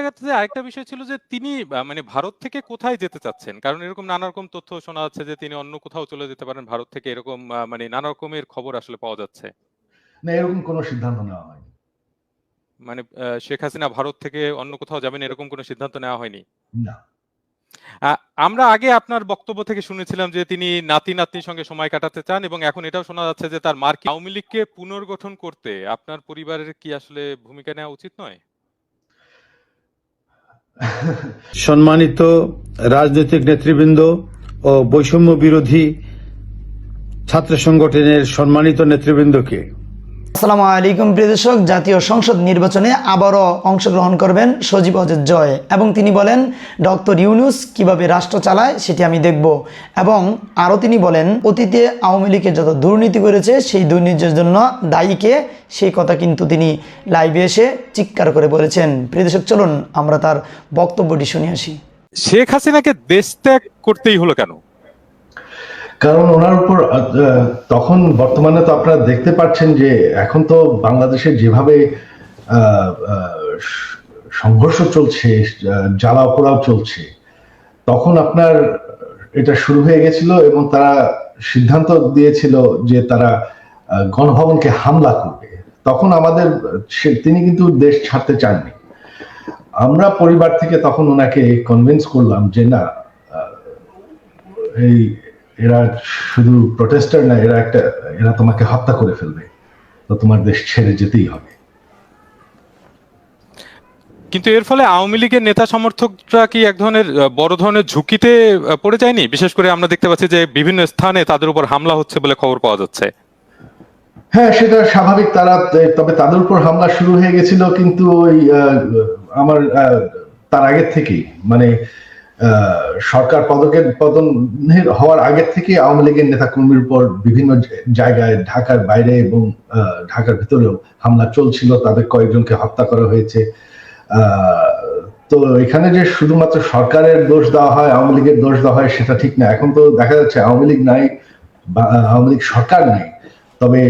ক্ষেত্রে আরেকটা বিষয় ছিল যে তিনি মানে ভারত থেকে কোথায় যেতে চাচ্ছেন? কারণ এরকম নানা রকম তথ্য শোনা যাচ্ছে যে তিনি অন্য কোথাও চলে যেতে পারেন ভারত থেকে এরকম মানে নানা রকমের খবর আসলে পাওয়া যাচ্ছে। না এরকম কোনো সিদ্ধান্ত নেওয়া হয়নি। মানে শেখ হাসিনা ভারত থেকে অন্য কোথাও যাবেন এরকম কোনো সিদ্ধান্ত নেওয়া হয়নি? না। আমরা আগে আপনার বক্তব্য থেকে শুনেছিলাম যে তিনি নাতি-নাতনির সঙ্গে সময় কাটাতে চান এবং এখন এটাও শোনা যাচ্ছে যে তার মার্কি আওয়ামী লীগকে পুনর্গঠন করতে আপনার পরিবারের কি আসলে ভূমিকা নেওয়া উচিত নয়? সম্মানিত রাজনৈতিক নেতৃবৃন্দ ও বৈষম্য বিরোধী ছাত্র সংগঠনের সম্মানিত নেতৃবৃন্দকে আসসালামু আলাইকুম, প্রিয় দর্শক। জাতীয় সংসদ নির্বাচনে আবারও অংশগ্রহণ করবেন সজীব অজের জয় এবং তিনি বলেন, ডক্টর ইউনুস কীভাবে রাষ্ট্র চালায় সেটি আমি দেখব। এবং আরও তিনি বলেন, অতীতে আওয়ামী লীগের যত দুর্নীতি করেছে, সেই দুর্নীতির জন্য দায়ীকে সেই কথা কিন্তু তিনি লাইভে এসে চিৎকার করে বলেছেন। প্রিয় দর্শক, চলুন আমরা তার বক্তব্যটি শুনে আসি। শেখ হাসিনাকে দেশ ত্যাগ করতেই হলো কেন? কারণ ওনার উপর তখন বর্তমানে তো আপনারা দেখতে পাচ্ছেন যে এখন তো বাংলাদেশে যেভাবে সংঘর্ষ চলছে, জ্বালা জ্বালাও-পোড়াও চলছে, তখন আপনার এটা শুরু হয়ে গেছিল এবং তারা সিদ্ধান্ত দিয়েছিল যে তারা গণভবনকে হামলা করবে। তখন আমাদের তিনি কিন্তু দেশ ছাড়তে চাননি। আমরা পরিবার থেকে তখন ওনাকে কনভিন্স করলাম যে না এই এরা শুধু প্রটেস্টার না এরা একটা এরা তোমাকে হত্যা করে ফেলবে। তো তোমার দেশ ছেড়ে যেতেই হবে। কিন্তু এর ফলে আওয়ামী লীগের নেতা সমর্থকরা কি এক ধরনের বড় ধরনের ঝুঁকিতে পড়ে যায়নি? বিশেষ করে আমরা দেখতে পাচ্ছি যে বিভিন্ন স্থানে তাদের উপর হামলা হচ্ছে বলে খবর পাওয়া যাচ্ছে। হ্যাঁ, সেটা স্বাভাবিক তারা তবে তাদের উপর হামলা শুরু হয়ে গেছিল কিন্তু ওই আমার তার আগের থেকেই মানে সরকার পদকের পতনের হওয়ার আগের থেকে আওয়ামী লীগের নেতাকর্মীর উপর বিভিন্ন জায়গায় ঢাকার বাইরে এবং ঢাকার ভিতরেও হামলা চলছিল। তাদের কয়েকজনকে হত্যা করা হয়েছে। তো এখানে যে শুধুমাত্র সরকারের দোষ দেওয়া হয়, আওয়ামী লীগের দোষ দেওয়া হয় সেটা ঠিক না। এখন তো দেখা যাচ্ছে আওয়ামী লীগ নাই আওয়ামী লীগ সরকার নাই। তবে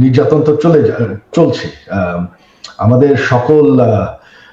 নির্যাতন তো চলে চলছে। আমাদের সকল আ আ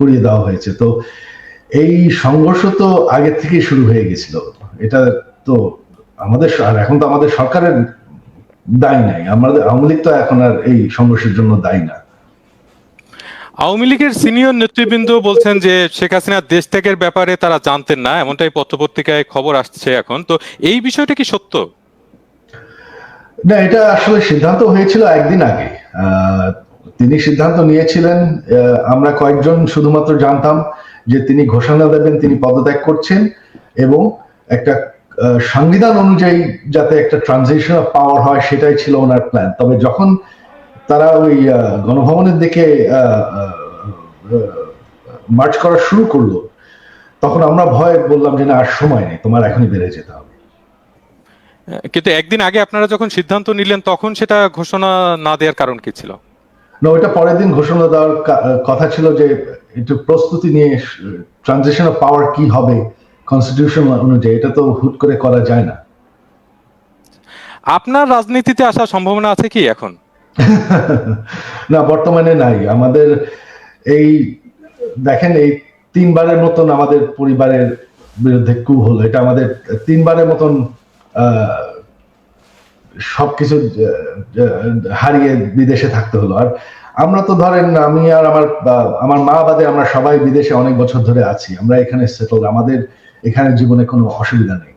পুড়িয়ে দেওয়া হয়েছে। তো এই সংঘর্ষ তো আগের থেকেই শুরু হয়ে গেছিল। এটা তো আমাদের এখন তো আমাদের সরকারের দায় নাই। আমাদের আওয়ামী লীগ তো এখন আর এই সংঘর্ষের জন্য দায়ী না। আওয়ামী লীগের সিনিয়র নেতৃবৃন্দ বলছেন যে শেখ হাসিনার দেশ ত্যাগের ব্যাপারে তারা জানতেন না। এমনটাই পত্র-পত্রিকায় খবর আসছে এখন। তো এই বিষয়টা কি সত্য? না এটা আসলে সিদ্ধান্ত হয়েছিল একদিন আগে। তিনি সিদ্ধান্ত নিয়েছিলেন। আমরা কয়েকজন শুধুমাত্র জানতাম যে তিনি ঘোষণা দেবেন, তিনি পদত্যাগ করছেন এবং একটা সংবিধান অনুযায়ী যাতে একটা ট্রানজিশন অফ পাওয়ার হয়, সেটাই ছিল উনার প্ল্যান। তবে যখন তারা ওই গণভবনের দিকে মার্চ করা শুরু করল, তখন আমরা ভয়ে বললাম যে না, আর সময় নেই। তোমার এখনই বেড়ে যেতে হবে। কিন্তু একদিন আগে আপনারা যখন সিদ্ধান্ত নিলেন, তখন সেটা ঘোষণা না দেওয়ার কারণ কি ছিল? না ওইটা পরের দিন ঘোষণা দেওয়ার কথা ছিল যে একটু প্রস্তুতি নিয়ে ট্রানজিশন অফ পাওয়ার কি হবে কনস্টিটিউশন অনুযায়ী এটা তো হুট করে করা যায় না। আপনার রাজনীতিতে আসার সম্ভাবনা আছে কি এখন? না বর্তমানে নাই। আমাদের এই দেখেন এই তিনবারের মতন আমাদের পরিবারের বিরুদ্ধে কূ হলো। এটা আমাদের তিনবারের মতন সবকিছু হারিয়ে বিদেশে থাকতে হলো। আর আমরা তো ধরেন আমি আর আমার আমার মা বাদে আমরা সবাই বিদেশে অনেক বছর ধরে আছি। আমরা এখানে সেটলড আমাদের এখানে জীবনে কোনো অসুবিধা নেই।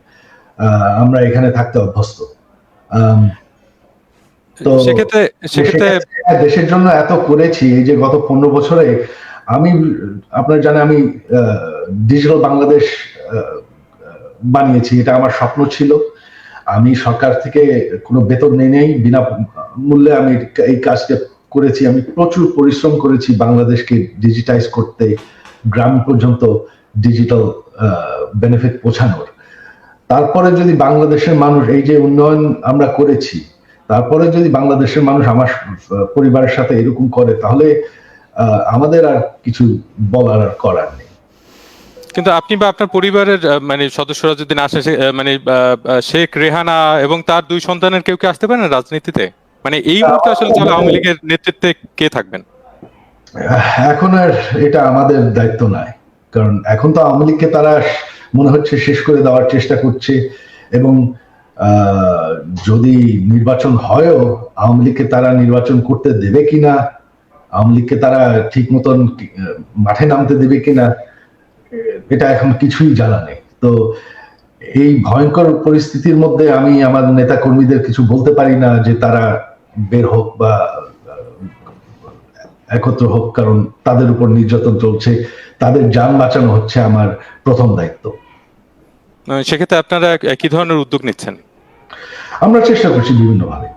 আমরা এখানে থাকতে অভ্যস্ত। তো সেক্ষেত্রে সেক্ষেত্রে সেক্ষেত্রে দেশের জন্য এত করেছি এই যে গত ১৫ বছরে আমি আপনার জানেন আমি ডিজিটাল বাংলাদেশ বানিয়েছি। এটা আমার স্বপ্ন ছিল। আমি সরকার থেকে কোনো বেতন নেই নাই। বিনা মূল্যে আমি এই কাজটা করেছি। আমি প্রচুর পরিশ্রম করেছি বাংলাদেশকে ডিজিটাইজ করতে, গ্রাম পর্যন্ত ডিজিটাল বেনিফিট পৌঁছানোর তারপরে যদি বাংলাদেশের মানুষ এই যে উন্নয়ন আমরা করেছি তারপরে যদি বাংলাদেশের মানুষ আমার পরিবারের সাথে এরকম করে তাহলে আমাদের আর কিছু বলার আর করার নেই কিন্তু আপনি বা আপনার পরিবারের মানে সদস্যরা যদি না আসে মানে শেখ রেহানা এবং তার দুই সন্তানের কেউ কি আসতে পারেন রাজনীতিতে মানে এই মুহূর্তে আসলে তাহলে আওয়ামী লীগের নেতৃত্বে কে থাকবেন? এখন আর এটা আমাদের দায়িত্ব নয়। কারণ এখন তো আওয়ামী লীগকে তারা মনে হচ্ছে শেষ করে দেওয়ার চেষ্টা করছে এবং যদি নির্বাচন হয়ও আওয়ামী লীগকে তারা নির্বাচন করতে দেবে কিনা আওয়ামী লীগকে তারা ঠিক মতন মাঠে নামতে দেবে কিনা এটা এখন কিছুই জানা নেই। তো এই ভয়ঙ্কর পরিস্থিতির মধ্যে আমি আমার নেতা কর্মীদের কিছু বলতে পারি না যে তারা বের হোক বা একত্র হোক কারণ তাদের উপর নির্যাতন চলছে তাদের যান বাঁচানো হচ্ছে আমার প্রথম দায়িত্ব। সেক্ষেত্রে আপনারা কি ধরনের উদ্যোগ নিচ্ছেন? আমরা চেষ্টা করছি বিভিন্নভাবে।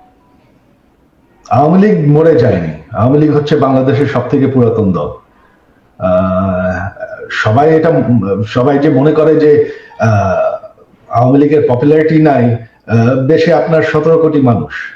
আওয়ামী লীগ মরে যায়নি। আওয়ামী লীগ হচ্ছে বাংলাদেশের সব থেকে পুরাতন দল। আহ, সবাই এটা সবাই যে মনে করে যে আহ, আওয়ামী লীগের পপুলারিটি নাই আহ, দেশে আপনার সতেরো কোটি মানুষ।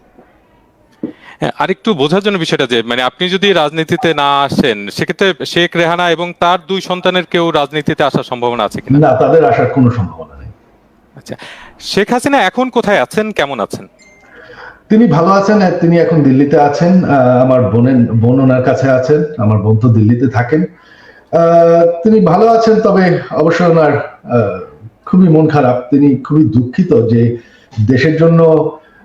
আরেকটু বোঝার জন্য বিষয়টা যে মানে আপনি যদি রাজনীতিতে না আসেন সেক্ষেত্রে শেখ রেহানা এবং তার দুই সন্তানের কেউ রাজনীতিতে আসার সম্ভাবনা আছে কিনা? না তাদের আসার কোনো সম্ভাবনা নেই। আচ্ছা শেখ হাসিনা এখন কোথায় আছেন? কেমন আছেন? তিনি ভালো আছেন তিনি এখন দিল্লিতে আছেন আমার বোনের বোন ওনার কাছে আছেন আমার বোন তো দিল্লিতে থাকেন। আহ, তিনি ভালো আছেন তবে অবশ্য ওনার খুবই মন খারাপ। তিনি খুবই দুঃখিত যে দেশের জন্য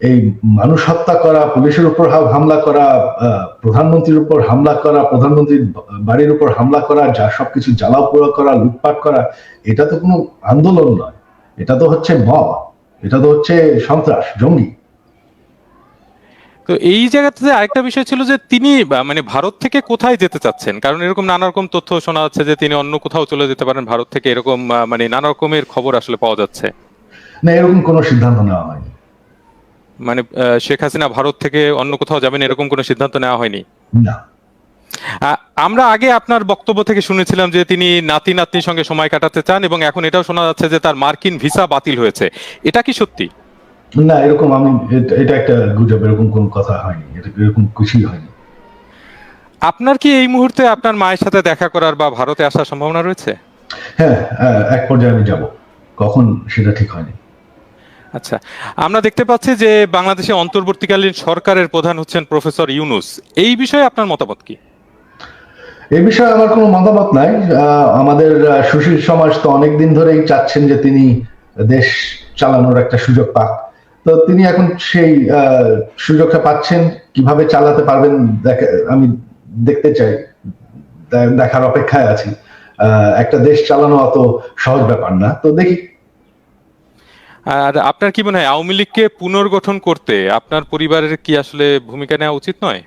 এই মানুষ হত্যা করা পুলিশের উপর হামলা করা প্রধানমন্ত্রীর উপর হামলা করা প্রধানমন্ত্রীর বাড়ির উপর হামলা করা যা সবকিছু জ্বালাও পোড়া করা লুটপাট করা এটা তো কোনো আন্দোলন নয়। এটা তো হচ্ছে মব এটা তো হচ্ছে সন্ত্রাস জঙ্গি। তো এই জায়গাতে আরেকটা বিষয় ছিল যে তিনি মানে ভারত থেকে কোথায় যেতে চাচ্ছেন? কারণ এরকম নানা রকম তথ্য শোনা যাচ্ছে যে তিনি অন্য কোথাও চলে যেতে পারেন ভারত থেকে এরকম মানে নানা রকমের খবর আসলে পাওয়া যাচ্ছে। না এরকম কোনো সিদ্ধান্ত নেওয়া হয়নি। মানে শেখ হাসিনা ভারত থেকে অন্য কোথাও যাবেন এরকম কোনো সিদ্ধান্ত নেওয়া হয়নি? আমরা আগে আপনার বক্তব্য থেকে শুনেছিলাম যে তিনি নাতি নাতনির সঙ্গে সময় কাটাতে চান এবং এখন এটাও শোনা যাচ্ছে যে তার মার্কিন ভিসা বাতিল হয়েছে। এটা কি সত্যি? না এরকম আমি এটা- একটা গুজব এরকম কোনো কথা হয়নি এরকম কিছুই হয়নি। আপনার কি এই মুহূর্তে আপনার মায়ের সাথে দেখা করার বা ভারতে আসার সম্ভাবনা রয়েছে? হ্যাঁ এক পর্যায়ে আমি যাব। কখন সেটা ঠিক হয়নি। আচ্ছা আমরা দেখতে পাচ্ছি যে বাংলাদেশে অন্তর্বর্তীকালীন সরকারের প্রধান হচ্ছেন প্রফেসর ইউনুস। এই বিষয়ে আপনার মতামত কি? এ বিষয়ে আমার কোনো মতামত নাই। আমাদের সুশীল সমাজ তো অনেকদিন ধরেই চাচ্ছেন যে তিনি দেশ চালানোর একটা সুযোগ পাক। তো তিনি এখন সেই সুযোগটা পাচ্ছেন, কীভাবে চালাতে পারবেন আমি দেখতে চাই দেখার অপেক্ষায় আছি। একটা দেশ চালানো অত সহজ ব্যাপার না। তো দেখি আর আপনার কি মনে হয়, আওয়ামী লীগকে পুনর্গঠন করতে আপনার পরিবারের কি আসলে ভূমিকা নেওয়া উচিত নয়?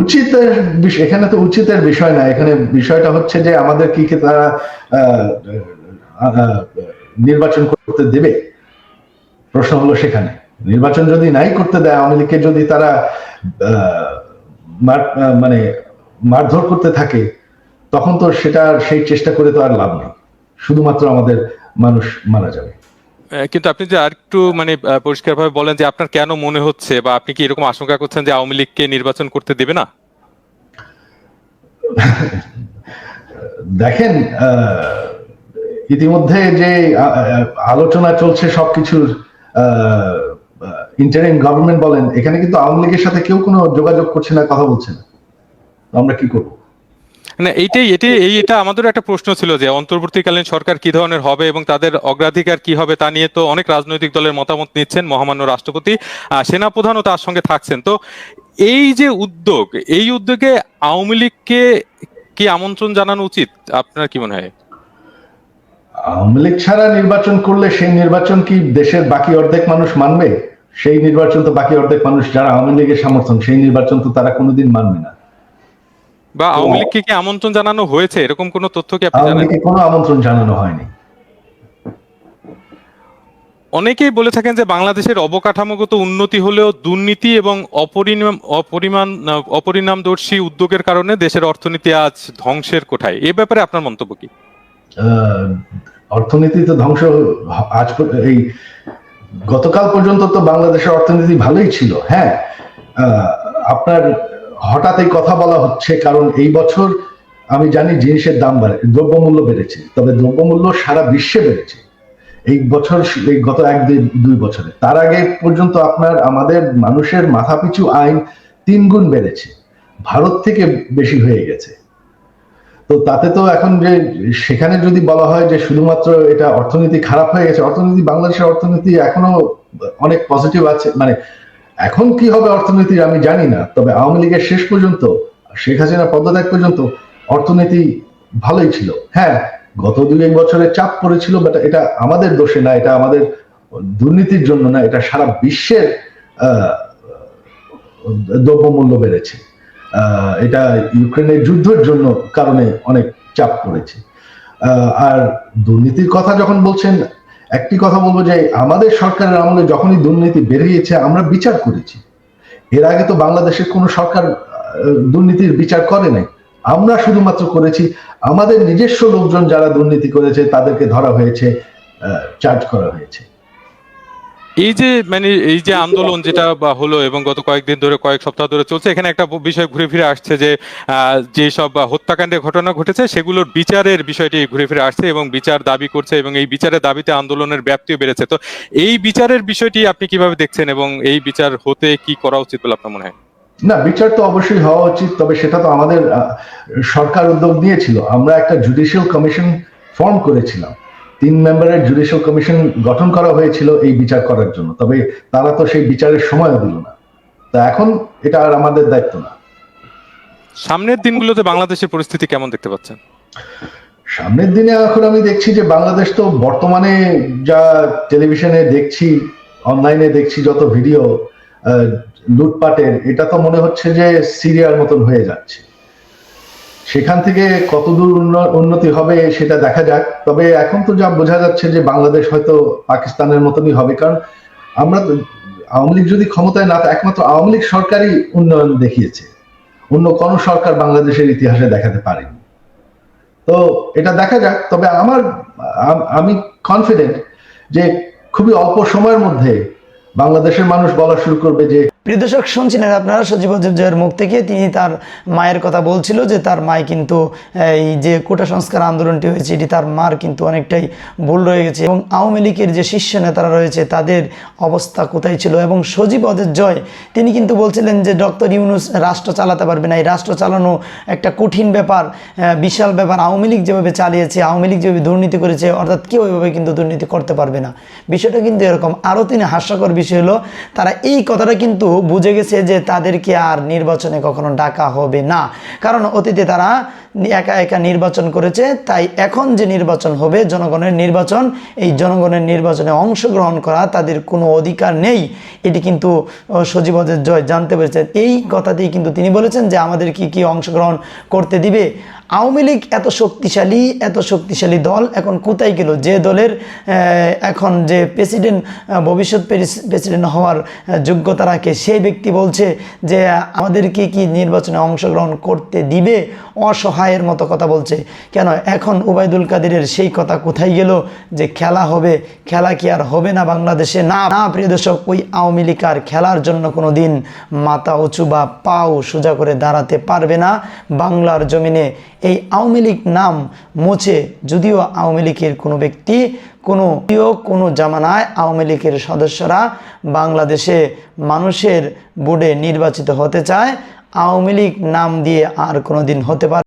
উচিতের এখানে তো উচিতের বিষয় না। এখানে বিষয়টা হচ্ছে যে আমাদের কি কি তারা নির্বাচন করতে দেবে? প্রশ্ন হলো সেখানে। নির্বাচন যদি নাই করতে দেয়, আওয়ামী লীগকে যদি তারা মানে মারধর করতে থাকে, তখন তো সেটা সেই চেষ্টা করে তো আর লাভ নেই। শুধুমাত্র আমাদের মানুষ মারা যাবে। কিন্তু আপনি যে আরেকটু মানে পরিষ্কারভাবে বলেন যে আপনার কেন মনে হচ্ছে বা আপনি কি এরকম আশঙ্কা করছেন যে আওয়ামী লীগকে নির্বাচন করতে দেবে না? দেখেন ইতিমধ্যে যে আলোচনা চলছে সবকিছুর আহ, ইন্টারিম গভর্নমেন্ট বলেন এখানে কিন্তু আওয়ামী লীগের সাথে কেউ কোনো যোগাযোগ করছে না কথা বলছে না। আমরা কি করব? না এইটাই, এটি আমাদের একটা প্রশ্ন ছিল যে অন্তর্বর্তীকালীন সরকার কি ধরনের হবে এবং তাদের অগ্রাধিকার কি হবে তা নিয়ে তো অনেক রাজনৈতিক দলের মতামত নিচ্ছেন মহামান্য রাষ্ট্রপতি সেনাপ্রধানও তার সঙ্গে থাকছেন। তো এই যে উদ্যোগ, এই উদ্যোগে আওয়ামী লীগকে কি আমন্ত্রণ জানানো উচিত? আপনার কি মনে হয়? আওয়ামী লীগ ছাড়া নির্বাচন করলে সেই নির্বাচন কি দেশের বাকি অর্ধেক মানুষ মানবে? সেই নির্বাচন তো বাকি অর্ধেক মানুষ যারা আওয়ামী লীগের সমর্থন, সেই নির্বাচন তো তারা কোনোদিন মানবে না। বা আওয়ামী লীগকে কি আমন্ত্রণ জানানো হয়েছে? এরকম কোনো তথ্য কি আপনি জানেন? কোনো আমন্ত্রণ জানানো হয়নি। অনেকেই বলে থাকেন যে বাংলাদেশের অবকাঠামোগত উন্নতি হলেও দুর্নীতি এবং অপরিণাম অপরিমাণ অপরিণামদর্শী উদ্যোগের কারণে দেশের অর্থনীতি আজ ধ্বংসের কোঠায়। এ ব্যাপারে আপনার মন্তব্য কি? অর্থনীতি তো ধ্বংস আজ এই গতকাল পর্যন্ত তো বাংলাদেশের অর্থনীতি ভালোই ছিল। হ্যাঁ আপনার হঠাৎ এই কথা বলা হচ্ছে, কারণ এই বছর আমি জানি জিনিসের দাম বাড়ে, দ্রব্যমূল্য বেড়েছে, তবে দ্রব্যমূল্য সারা বিশ্বে বেড়েছে। এই বছর এই গত এক দুই বছরে। তার আগে পর্যন্ত আপনার, আমাদের মানুষের মাথাপিছু আইন তিন গুণ বেড়েছে, ভারত থেকে বেশি হয়ে গেছে। তো তাতে তো এখন যে, সেখানে যদি বলা হয় যে শুধুমাত্র এটা অর্থনীতি খারাপ হয়ে গেছে, অর্থনীতি, বাংলাদেশের অর্থনীতি এখনও অনেক পজিটিভ আছে মানে এখন কি হবে অর্থনীতির আমি জানি না, তবে আওয়ামী লীগের শেষ পর্যন্ত শেখ হাসিনা পদত্যাগ পর্যন্ত অর্থনীতি ভালোই ছিল। হ্যাঁ গত দুই এক বছরে চাপ পড়েছিল বাট এটা আমাদের দোষে না, এটা আমাদের দুর্নীতির জন্য না, এটা সারা বিশ্বের দ্রব্যমূল্য বেড়েছে। এটা ইউক্রেনের যুদ্ধের জন্য কারণে অনেক চাপ পড়েছে। আর দুর্নীতির কথা যখন বলছেন একটি কথা বলব যে আমাদের সরকারের আমলে যখনই দুর্নীতি বেরিয়েছে, আমরা বিচার করেছি। এর আগে তো বাংলাদেশের কোনো সরকার দুর্নীতির বিচার করে নাই আমরা শুধুমাত্র করেছি, আমাদের নিজস্ব লোকজন যারা দুর্নীতি করেছে, তাদেরকে ধরা হয়েছে চার্জ করা হয়েছে। এই যে মানে এই যে আন্দোলন যেটা হলো এবং গত কয়েকদিন ধরে, কয়েক সপ্তাহ ধরে চলছে, এখানে একটা বিষয় ঘুরে ফিরে আসছে যে যেসব হত্যাকাণ্ডের ঘটনা ঘটেছে, সেগুলোর বিচারের বিষয়টি ঘুরে ফিরে আসছে এবং বিচার দাবি করছে এবং এই বিচারের দাবিতে আন্দোলনের ব্যাপ্তিও বেড়েছে। তো এই বিচারের বিষয়টি আপনি কীভাবে দেখছেন এবং এই বিচার হতে কি করা উচিত বলে আপনার মনে হয়? না, বিচার তো অবশ্যই হওয়া উচিত, তবে সেটা তো আমাদের সরকার উদ্যোগ নিয়েছিল। আমরা একটা জুডিশিয়াল কমিশন ফর্ম করেছিলাম। তিন মেম্বারের জুডিশিয়াল কমিশন গঠন করা হয়েছিল এই বিচার করার জন্য। তবে তারা তো সেই বিচারের সময় দিল না। তা এখন এটা আর আমাদের দায়িত্ব না। সামনের দিনগুলোতে বাংলাদেশের পরিস্থিতি কেমন দেখতে পাচ্ছেন? সামনের দিনে এখন আমি দেখছি যে বাংলাদেশ তো বর্তমানে যা টেলিভিশনে দেখছি অনলাইনে দেখছি যত ভিডিও লুটপাটের এটা তো মনে হচ্ছে যে সিরিয়ার মতন হয়ে যাচ্ছে। সেখান থেকে কতদূর উন্ন- উন্নতি হবে সেটা দেখা যাক। তবে এখন তো যা বোঝা যাচ্ছে যে বাংলাদেশ হয়তো পাকিস্তানের মতনই হবে। কারণ আমরা আওয়ামী লীগ যদি ক্ষমতায় না একমাত্র আওয়ামী লীগ সরকারই উন্নয়ন দেখিয়েছে। অন্য কোন সরকার বাংলাদেশের ইতিহাসে দেখাতে পারেনি। তো এটা দেখা যাক। তবে আমার আমি কনফিডেন্ট যে খুবই অল্প সময়ের মধ্যে বাংলাদেশের মানুষ বলা শুরু করবে যে প্রিয় দর্শক, শুনছিলেন আপনারা সজীব জয়ের মুখ থেকে। তিনি তার মায়ের কথা বলছিল যে তার মায় কিন্তু, এই যে কোটা সংস্কার আন্দোলনটি হয়েছে, এটি তার মার কিন্তু অনেকটাই ভুল রয়ে গেছে। এবং আওয়ামী লীগের যে শীর্ষ নেতারা রয়েছে, তাদের অবস্থা কোথায় ছিল? এবং সজীব জয়, তিনি কিন্তু বলছিলেন যে, ডক্টর ইউনুস রাষ্ট্র চালাতে পারবে না। এই রাষ্ট্র চালানো একটা কঠিন ব্যাপার বিশাল ব্যাপার। আওয়ামী লীগ যেভাবে চালিয়েছে, আওয়ামী লীগ যেভাবে দুর্নীতি করেছে, অর্থাৎ কেউ এভাবে কিন্তু দুর্নীতি করতে পারবে না। বিষয়টা কিন্তু এরকম। আরও তিনি হাস্যকর বিষয় হলো, তারা এই কথাটা কিন্তু বুঝে গেছে যে তাদেরকে আর নির্বাচনে কখনো ডাকা হবে না। কারণ অতীতে তারা একা একা নির্বাচন করেছে, তাই এখন যে নির্বাচন হবে, জনগণের নির্বাচন, এই জনগণের নির্বাচনে অংশগ্রহণ করা তাদের কোনো অধিকার নেই। এটি কিন্তু সজীবদের জয় জানতে পেরেছেন এই কথাতেই কিন্তু তিনি বলেছেন যে আমাদের কি কি অংশগ্রহণ করতে দিবে। আওয়ামী লীগ এত শক্তিশালী এত শক্তিশালী দল, এখন কোথায় গেল? যে দলের এখন যে প্রেসিডেন্ট ভবিষ্যৎ প্রেসিডেন্ট হওয়ার যোগ্যতা রাখে, সেই ব্যক্তি বলছে যে আমাদেরকে কি নির্বাচনে অংশগ্রহণ করতে দিবে? অসহায় মায়ের মতো কথা বলছে। কেন? এখন ওবায়দুল কাদেরের সেই কথা কোথায় গেল যে খেলা হবে? খেলা কি আর হবে না বাংলাদেশে? না না, প্রিয় দর্শক, ওই আওয়ামী লীগ আর খেলার জন্য কোনো দিন মাথা উঁচু বা পাও সোজা করে দাঁড়াতে পারবে না। বাংলার জমিনে এই আওয়ামী লীগ নাম মুছে যদিও আওয়ামী লীগের কোনো ব্যক্তি, কোনো কোনো জামানায় আওয়ামী লীগের সদস্যরা বাংলাদেশে মানুষের বোর্ডে নির্বাচিত হতে চায়। আওয়ামী লীগ নাম দিয়ে আর কোনো দিন হতে পারে